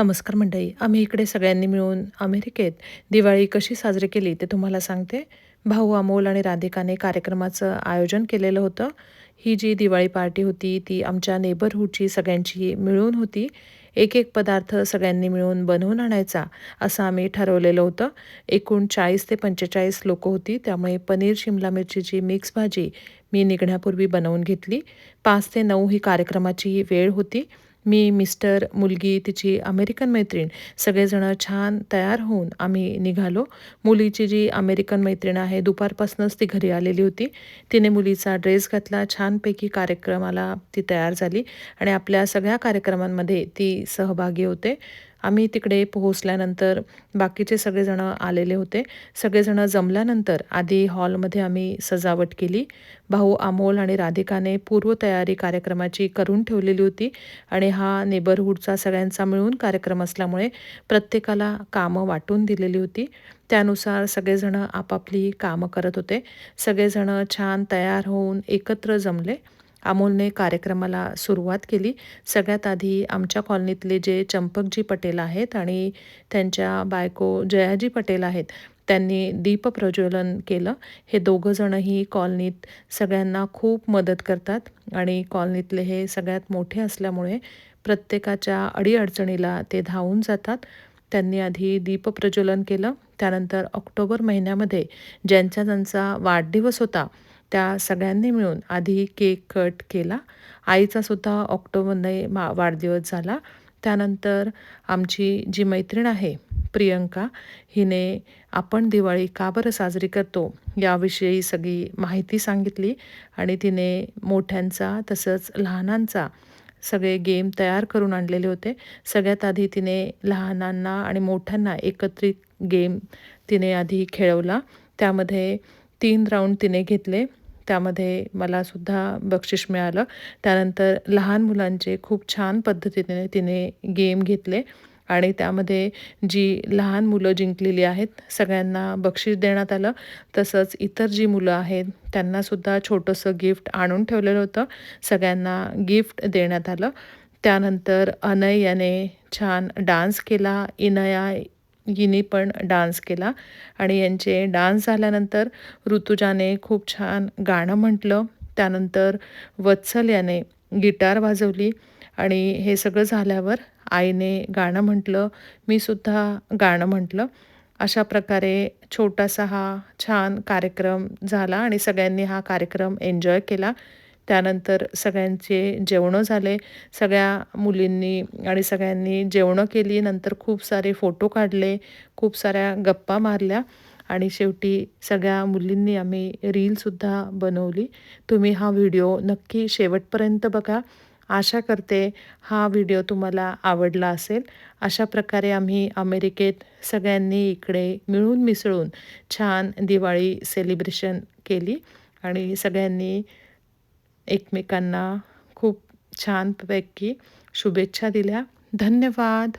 नमस्कार मंडळी आम्ही इकडे सगळ्यांनी मिळून अमेरिकेत दिवाळी कशी साजरी केली ते तुम्हाला सांगते. भाऊ अमोल आणि राधिकाने कार्यक्रमाचं आयोजन केलेलं होतं. ही जी दिवाळी पार्टी होती ती आमच्या नेबरहूडची सगळ्यांची मिळून होती. एक एक पदार्थ सगळ्यांनी मिळून बनवून आणायचा असं आम्ही ठरवलेलं होतं. एकूण चाळीस ते पंचेचाळीस लोक होती त्यामुळे पनीर शिमला मिरचीची मिक्स भाजी मी निघण्यापूर्वी बनवून घेतली. पाच ते नऊ ही कार्यक्रमाची वेळ होती. मी मिस्टर मुलगी तिची अमेरिकन मैत्रीण सगळेजणं छान तयार होऊन आम्ही निघालो. मुलीची जी अमेरिकन मैत्रीण आहे दुपारपासूनच ती घरी आलेली होती. तिने मुलीचा ड्रेस घातला छानपैकी कार्यक्रमाला ती तयार झाली आणि आपल्या सगळ्या कार्यक्रमांमध्ये ती सहभागी होते. आम्ही तिकडे पोहोचल्यानंतर बाकीचे सगळेजणं आलेले होते. सगळेजणं जमल्यानंतर आधी हॉलमध्ये आम्ही सजावट केली. भाऊ अमोल आणि राधिकाने पूर्वतयारी कार्यक्रमाची करून ठेवलेली होती आणि हा नेबरहूडचा सगळ्यांचा मिळून कार्यक्रम असल्यामुळे प्रत्येकाला कामं वाटून दिलेली होती. त्यानुसार सगळेजणं आपापली कामं करत होते. सगळेजणं छान तयार होऊन एकत्र जमले. अमोलने कार्यक्रमाला सुरुवात केली. सगळ्यात आधी आमच्या कॉलनीतले जे चंपकजी पटेल आहेत आणि त्यांच्या बायको जयाजी पटेल आहेत त्यांनी दीप प्रज्वलन केलं. हे दोघंजणंही कॉलनीत सगळ्यांना खूप मदत करतात आणि कॉलनीतले हे सगळ्यात मोठे असल्यामुळे प्रत्येकाच्या अडीअडचणीला ते धावून जातात. त्यांनी आधी दीप प्रज्वलन केलं. त्यानंतर ऑक्टोबर महिन्यामध्ये ज्यांचा ज्यांचा वाढदिवस होता त्या सगळ्यांनी मिळून आधी केक कट केला. आईचासुद्धा ऑक्टोबरने ऑक्टोबरमध्ये मा वाढदिवस झाला. त्यानंतर आमची जी मैत्रीण आहे प्रियंका हिने आपण दिवाळी का बरं साजरी करतो याविषयी सगळी माहिती सांगितली आणि तिने मोठ्यांचा तसंच लहानांचा सगळे गेम तयार करून आणलेले होते. सगळ्यात आधी तिने लहानांना आणि मोठ्यांना एकत्रित गेम तिने आधी खेळवला. त्यामध्ये तीन राऊंड तिने घेतले. त्यामध्ये मलासुद्धा बक्षीस मिळालं. त्यानंतर लहान मुलांचे खूप छान पद्धतीने तिने गेम घेतले आणि त्यामध्ये जी लहान मुलं जिंकलेली आहेत सगळ्यांना बक्षीस देण्यात आलं. तसंच इतर जी मुलं आहेत त्यांनासुद्धा छोटंसं गिफ्ट आणून ठेवलेलं होतं. सगळ्यांना गिफ्ट देण्यात आलं. त्यानंतर अनय याने छान डान्स केला. इनया हिने पण डान्स केला. आणि यांचे डान्स झाल्यानंतर ऋतुजाने खूप छान गाणं म्हटलं. त्यानंतर वत्सल याने गिटार वाजवली. आणि हे सगळं झाल्यावर आईने गाणं म्हटलं. मी सुद्धा गाणं म्हटलं. अशा प्रकारे छोटासा हा छान कार्यक्रम झाला आणि सगळ्यांनी हा कार्यक्रम एन्जॉय केला. त्यानंतर सगळ्यांचे जेवणं झाले. सगळ्या मुलींनी आणि सगळ्यांनी जेवणं केली. नंतर खूप सारे फोटो काढले. खूप साऱ्या गप्पा मारल्या. आणि शेवटी सगळ्या मुलींनी आम्ही रीलसुद्धा बनवली. तुम्ही हा व्हिडिओ नक्की शेवटपर्यंत बघा. आशा करते हा व्हिडिओ तुम्हाला आवडला असेल. अशा प्रकारे आम्ही अमेरिकेत सगळ्यांनी इकडे मिळून मिसळून छान दिवाळी सेलिब्रेशन केली. आणि सगळ्यांनी एकमेकांना खूप छानपैकी शुभेच्छा दिल्या. धन्यवाद.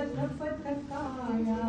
रथ पथकाया